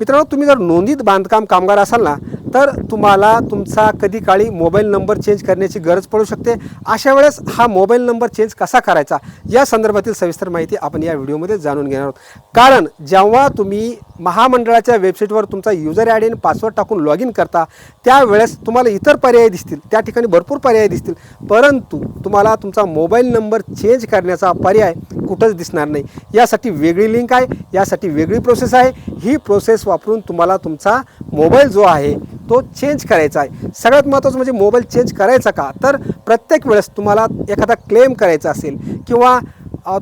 मित्रांनो तुम्ही जर नोंदीत बांधकाम कामगार असाल ना तर तुम्हाला तुमचा कधी काळी मोबाईल नंबर चेंज करण्याची गरज पडू शकते. अशा वेळेस हा मोबाईल नंबर चेंज कसा करायचा? या संदर्भातील सविस्तर माहिती आपण या व्हिडिओमध्ये जाणून घेणार आहोत. कारण जेव्हा तुम्ही महामंडळाच्या वेबसाईटवर तुमचा युजर आय डी आणि पासवर्ड टाकून लॉग इन करता त्यावेळेस तुम्हाला इतर पर्याय दिसतील. त्या ठिकाणी भरपूर पर्याय दिसतील. परंतु तुम्हाला तुमचा मोबाईल नंबर चेंज करण्याचा पर्याय कुठंच दिसणार नाही. यासाठी वेगळी लिंक आहे यासाठी वेगळी प्रोसेस आहे. ही प्रोसेस वापरून तुम्हाला तुमचा मोबाईल जो आहे तो चेंज करायचा आहे. सगळ्यात महत्त्वाचं म्हणजे मोबाईल चेंज करायचा का? तर प्रत्येक वेळेस तुम्हाला एखादा क्लेम करायचा असेल किंवा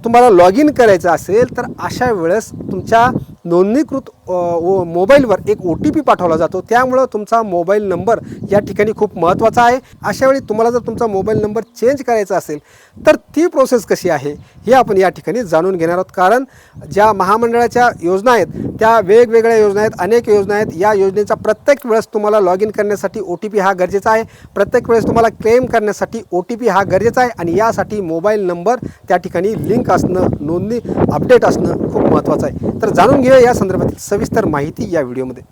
तुम्हाला लॉग इन करायचं असेल तर अशा वेळेस तुमच्या नोंदणीकृत ओ- मोबाईलवर एक ओ टी पी पाठवला जातो. त्यामुळं तुमचा मोबाईल नंबर या ठिकाणी खूप महत्त्वाचा आहे. अशा वेळी तुम्हाला जर तुमचा मोबाईल नंबर चेंज करायचा असेल तर ती प्रोसेस कशी आहे हे आपण या ठिकाणी जाणून घेणार आहोत. कारण ज्या महामंडळाच्या योजना आहेत त्या वेगवेगळ्या योजना आहेत अनेक योजना आहेत. या योजनेचा प्रत्येक वेळेस तुम्हाला लॉग इन करण्यासाठी ओ टी पी हा गरजेचा आहे. प्रत्येक वेळेस तुम्हाला क्लेम करण्यासाठी ओ टी पी हा गरजेचा आहे. आणि यासाठी मोबाईल नंबर त्या ठिकाणी लिंक असणं नोंदणी अपडेट असणं खूप महत्त्वाचं आहे. तर जाणून घेऊया या संदर्भातील सविस्तर माहिती या व्हिडिओमध्ये.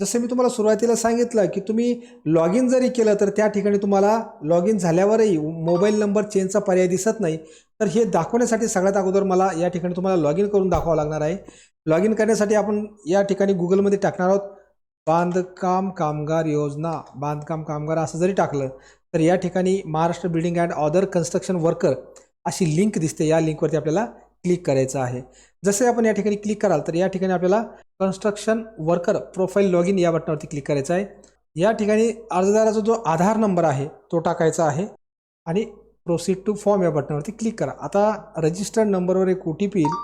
जसं मी तुम्हाला सुरुवातीला सांगितलं की तुम्ही लॉग इन जरी केलं तर त्या ठिकाणी तुम्हाला लॉग इन झाल्यावरही मोबाईल नंबर चेंजचा पर्याय दिसत नाही. तर हे दाखवण्यासाठी सगळ्यात अगोदर मला या ठिकाणी तुम्हाला लॉग इन करून दाखवावं लागणार आहे. लॉग इन करण्यासाठी आपण या ठिकाणी गुगलमध्ये टाकणार आहोत बांधकाम कामगार योजना. बांधकाम कामगार असं जरी टाकलं तर या ठिकाणी Maharashtra building and other construction worker अशी लिंक दिसते. या लिंकवरती आपल्याला क्लिक करायचं आहे. जसे आपण या ठिकाणी क्लिक कराल तर या ठिकाणी आपल्याला construction worker profile log in या बटनावरती क्लिक करायचं आहे. या ठिकाणी अर्जदाराचा जो आधार नंबर आहे तो टाकायचा आहे आणि प्रोसीड टू फॉर्म या बटनावरती क्लिक करा. आता रजिस्टर्ड नंबरवर एक ओ टी पी येईल.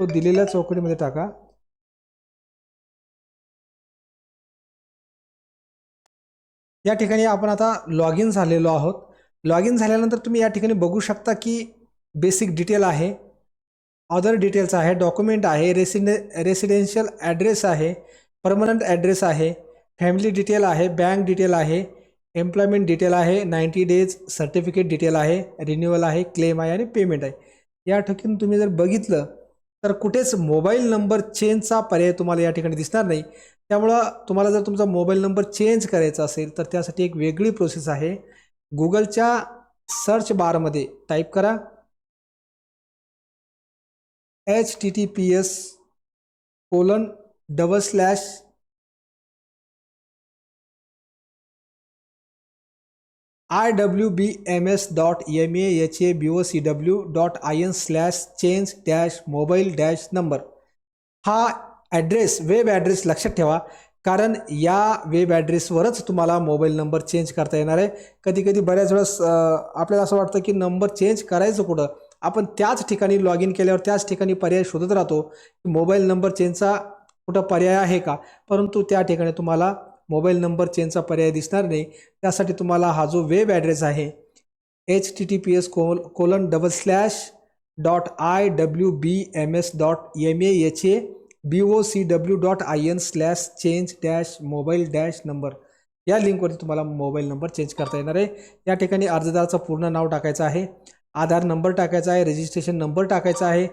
तो दिलेल्या चौकटीमध्ये टाका. या ठिकाणी आपण आता लॉग इन झालेलो आहोत. लॉग इन झाल्यानंतर तुम्ही या ठिकाणी बघू शकता की बेसिक डिटेल आहे. अदर डिटेल्स आहे. डॉक्युमेंट आहे. रेसिडे रेसिडेन्शियल ॲड्रेस आहे. परमनंट ॲड्रेस आहे. फॅमिली डिटेल आहे. बँक डिटेल आहे. एम्प्लॉयमेंट डिटेल आहे. नाईंटी डेज सर्टिफिकेट डिटेल आहे. रिन्युअल आहे. क्लेम आहे आणि पेमेंट आहे. या ठिकाणी तुम्ही जर बघितलं तर कुठेच मोबाईल नंबर चेंजचा पर्याय तुम्हाला या ठिकाणी दिसणार नाही. त्यामुळं तुम्हाला जर तुमचा मोबाईल नंबर चेंज करायचा असेल तर त्यासाठी एक वेगळी प्रोसेस आहे. गुगलच्या सर्च बारमध्ये टाईप करा. H T T P S colon double slash I W B M S dot M A H A B O C W dot I N slash change dash mobile dash number हा address web address लक्षात ठेवा कारण या web ॲड्रेसवरच तुम्हाला mobile number change करता येणार आहे. कधी कधी बऱ्याच वेळेस आपल्याला असं वाटतं की नंबर चेंज करायचं कुठं? आपण त्याच ठिकाणी लॉग इन केल्यावर त्याच ठिकाणी पर्याय शोधत राहतो की मोबाईल नंबर चेंजचा कुठं पर्याय आहे का? परंतु त्या ठिकाणी तुम्हाला मोबाईल नंबर चेंजचा पर्याय दिसणार नाही. त्यासाठी तुम्हाला हा जो वेब ॲड्रेस आहे H T T P S colon colon double slash dot I W B M S dot M A H A B O C W dot I N slash change dash mobile dash number या लिंकवरती तुम्हाला mobile number change करता येणार आहे. या ठिकाणी अर्जदाराचं पूर्ण नाव टाकायचं आहे. आधार नंबर टाकायचा आहे रजिस्ट्रेशन नंबर टाकायचा आहे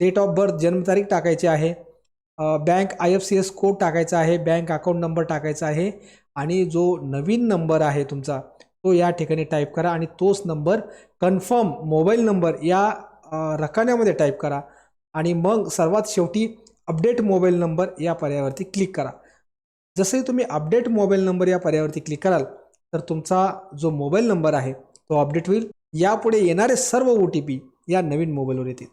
डेट ऑफ बर्थ जन्मतारीख टाकायची आहे bank I F S C code टाकायचा आहे बँक अकाउंट नंबर टाकायचा आहे आणि जो नवीन नंबर आहे तुमचा तो या ठिकाणी टाईप करा आणि तोच नंबर कन्फर्म मोबाईल नंबर या रकान्यामध्ये टाईप करा आणि मग सर्वात शेवटी अपडेट मोबाईल नंबर या पर्यायावरती क्लिक करा. जसंही तुम्ही अपडेट मोबाईल नंबर या पर्यायावरती क्लिक कराल तर तुमचा जो मोबाईल नंबर आहे तो अपडेट होईल. यापुढे येणारे सर्व ओ टी पी या नवीन मोबाईलवर येतील.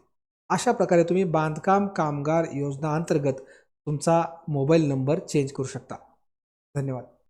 अशा प्रकारे तुम्ही बांधकाम कामगार योजना अंतर्गत तुमचा मोबाईल नंबर चेंज करू शकता. धन्यवाद.